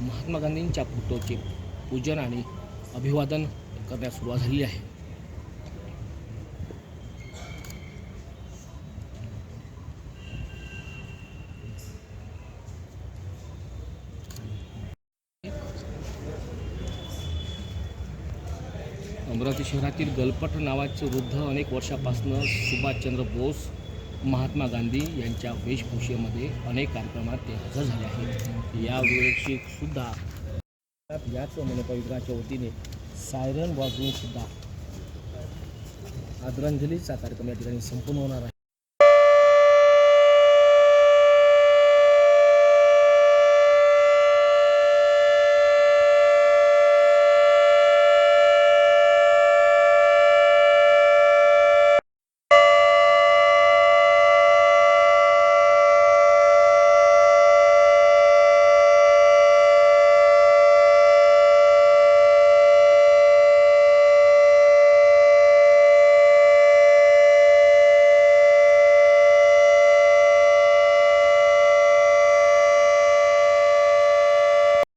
महात्मा गांधींच्या फोटोचे पूजन आणि अभिवादन करण्यास सुरुवात झालेली आहे. अमरावती शहरातील गलपट नावाचे वृद्ध अनेक वर्षापासून सुभाषचंद्र बोस महात्मा गांधी यांच्या वेशभूषेमध्ये अनेक कार्यक्रमात ते हजर झाले आहेत. यावेळी सुद्धा याच मनोपवित्राच्या वतीने सायरन वाजवून सुद्धा आदरांजलीचा कार्यक्रम या ठिकाणी संपूर्ण होणार आहे.